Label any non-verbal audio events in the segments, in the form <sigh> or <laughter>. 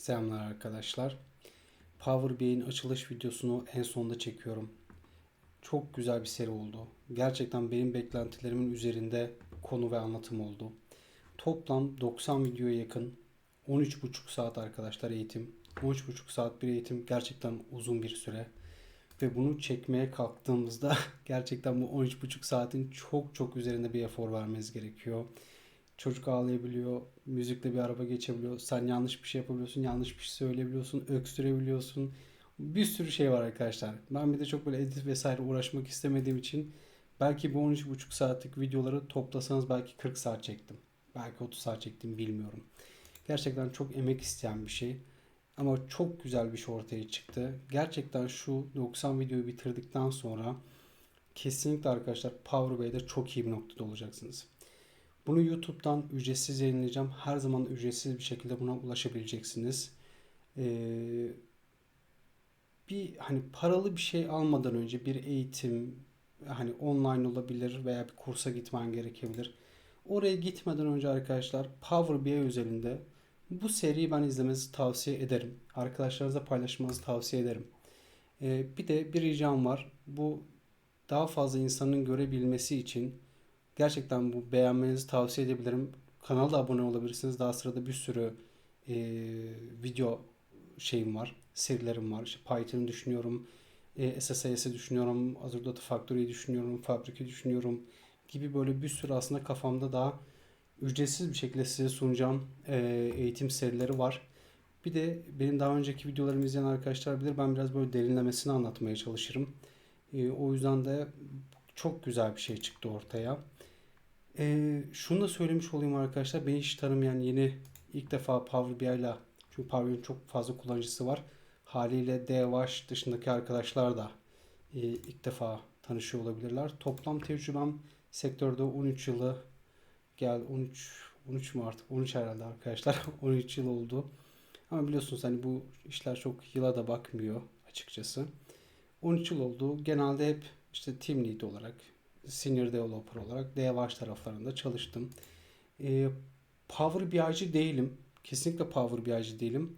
Selamlar arkadaşlar. Power BI'nin açılış videosunu en sonda çekiyorum. Çok güzel bir seri oldu. Gerçekten benim beklentilerimin üzerinde konu ve anlatım oldu. Toplam 90 videoya yakın 13,5 saat arkadaşlar eğitim. 13,5 saat bir eğitim gerçekten uzun bir süre. Ve bunu çekmeye kalktığımızda <laughs> gerçekten bu 13,5 saatin çok çok üzerinde bir efor vermeniz gerekiyor. Çocuk ağlayabiliyor, müzikle bir araba geçebiliyor. Sen yanlış bir şey yapabiliyorsun, yanlış bir şey söyleyebiliyorsun, öksürebiliyorsun. Bir sürü şey var arkadaşlar. Ben bir de çok böyle edit vesaire uğraşmak istemediğim için belki bu 13,5 saatlik videoları toplasanız belki 40 saat çektim. Belki 30 saat çektim bilmiyorum. Gerçekten çok emek isteyen bir şey. Ama çok güzel bir şey ortaya çıktı. Gerçekten şu 90 videoyu bitirdikten sonra kesinlikle arkadaşlar Power Bay'de çok iyi bir noktada olacaksınız. Bunu YouTube'dan ücretsiz yayınlayacağım. Her zaman ücretsiz bir şekilde buna ulaşabileceksiniz. Ee, bir hani paralı bir şey almadan önce bir eğitim hani online olabilir veya bir kursa gitmen gerekebilir. Oraya gitmeden önce arkadaşlar Power BI özelinde bu seriyi ben izlemenizi tavsiye ederim. Arkadaşlarınızla paylaşmanızı tavsiye ederim. Ee, bir de bir ricam var. Bu daha fazla insanın görebilmesi için gerçekten bu beğenmenizi tavsiye edebilirim. Kanala da abone olabilirsiniz. Daha sırada bir sürü e, video şeyim var. Serilerim var. İşte Python'ı düşünüyorum. E, SSIS'i düşünüyorum. Azure Data Factory'yi düşünüyorum. Fabric'i düşünüyorum. Gibi böyle bir sürü aslında kafamda daha ücretsiz bir şekilde size sunacağım e, eğitim serileri var. Bir de benim daha önceki videolarımı izleyen arkadaşlar bilir ben biraz böyle derinlemesine anlatmaya çalışırım. E, o yüzden de çok güzel bir şey çıktı ortaya. E, şunu da söylemiş olayım arkadaşlar. Beni hiç tanımayan yeni ilk defa Power BI ile çünkü Power BI'nin çok fazla kullanıcısı var. Haliyle DVH dışındaki arkadaşlar da e, ilk defa tanışıyor olabilirler. Toplam tecrübem sektörde 13 yılı gel 13 13 mü artık 13 herhalde arkadaşlar <laughs> 13 yıl oldu. Ama biliyorsunuz hani bu işler çok yıla da bakmıyor açıkçası. 13 yıl oldu. Genelde hep işte team lead olarak, senior developer olarak DevOps taraflarında çalıştım. Ee, Power BI'ci değilim. Kesinlikle Power BI'ci değilim.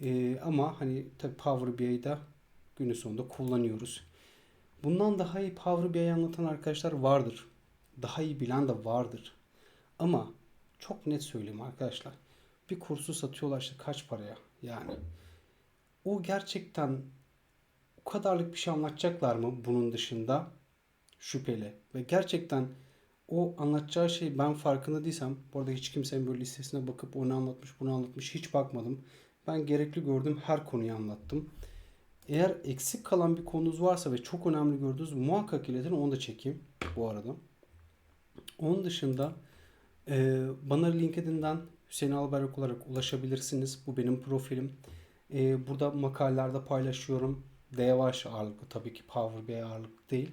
Ee, ama hani tabii Power BI'yi da günün sonunda kullanıyoruz. Bundan daha iyi Power BI'yi anlatan arkadaşlar vardır. Daha iyi bilen de vardır. Ama çok net söyleyeyim arkadaşlar. Bir kursu satıyorlar işte kaç paraya yani. O gerçekten o kadarlık bir şey anlatacaklar mı bunun dışında? Şüpheli. Ve gerçekten o anlatacağı şey ben farkında değilsem bu arada hiç kimsenin böyle listesine bakıp onu anlatmış bunu anlatmış hiç bakmadım. Ben gerekli gördüğüm her konuyu anlattım. Eğer eksik kalan bir konunuz varsa ve çok önemli gördüğünüz muhakkak iletin onu da çekeyim bu arada. Onun dışında e, bana LinkedIn'den Hüseyin Albayrak olarak ulaşabilirsiniz. Bu benim profilim. E, burada makalelerde paylaşıyorum. DVH ağırlıklı tabii ki Power BI ağırlıklı değil.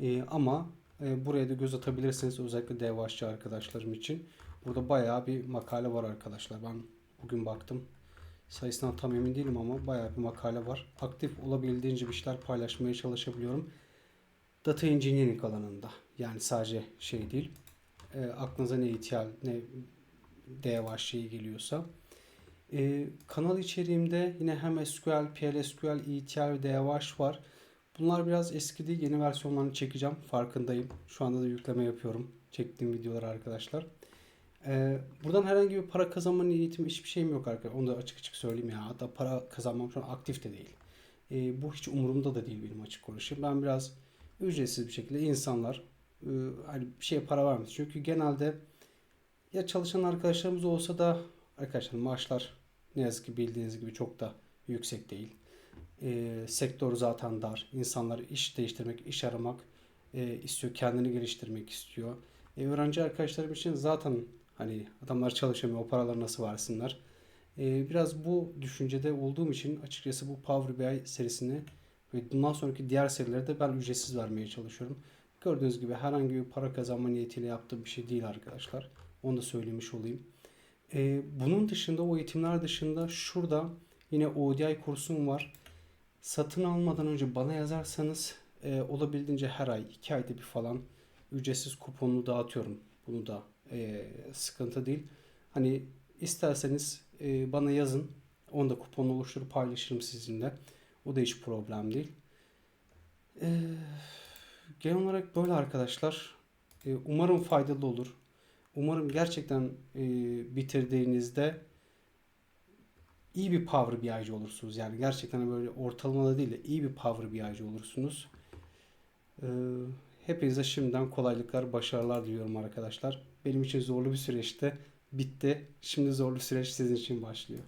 E, ama e, buraya da göz atabilirsiniz özellikle DVH'çı arkadaşlarım için. Burada bayağı bir makale var arkadaşlar. Ben bugün baktım. Sayısından tam emin değilim ama bayağı bir makale var. Aktif olabildiğince bir şeyler paylaşmaya çalışabiliyorum. Data Engineering alanında. Yani sadece şey değil. E, aklınıza ne ETL ne şeyi geliyorsa. E, kanal içeriğimde yine hem SQL, PLSQL, ETL ve DevOps var. Bunlar biraz eskidi. Yeni versiyonlarını çekeceğim. Farkındayım. Şu anda da yükleme yapıyorum. Çektiğim videoları arkadaşlar. Ee, buradan herhangi bir para kazanma niyetim hiçbir şeyim yok arkadaşlar. Onu da açık açık söyleyeyim ya. Hatta para kazanmam şu an aktif de değil. Ee, bu hiç umurumda da değil benim açık konuşayım. Ben biraz ücretsiz bir şekilde insanlar e, hani bir şeye para vermez. Çünkü genelde ya çalışan arkadaşlarımız olsa da arkadaşlar maaşlar ne yazık ki bildiğiniz gibi çok da yüksek değil. E, sektör zaten dar. İnsanlar iş değiştirmek, iş aramak e, istiyor. Kendini geliştirmek istiyor. E, öğrenci arkadaşlarım için zaten hani adamlar çalışamıyor. O paraları nasıl varsınlar? E, biraz bu düşüncede olduğum için açıkçası bu Power BI serisini ve bundan sonraki diğer serileri de ben ücretsiz vermeye çalışıyorum. Gördüğünüz gibi herhangi bir para kazanma niyetiyle yaptığım bir şey değil arkadaşlar. Onu da söylemiş olayım. E, bunun dışında o eğitimler dışında şurada yine ODI kursum var. Satın almadan önce bana yazarsanız e, olabildiğince her ay iki ayda bir falan ücretsiz kuponunu dağıtıyorum. Bunu da e, sıkıntı değil. Hani isterseniz e, bana yazın. Onu da kuponla oluşturup paylaşırım sizinle. O da hiç problem değil. Ee, genel olarak böyle arkadaşlar. Ee, umarım faydalı olur. Umarım gerçekten e, bitirdiğinizde iyi bir Power BI'ci olursunuz. Yani gerçekten böyle ortalamada değil de iyi bir Power BI'ci olursunuz. Ee, hepinize şimdiden kolaylıklar, başarılar diliyorum arkadaşlar. Benim için zorlu bir süreçti. Bitti. Şimdi zorlu süreç sizin için başlıyor.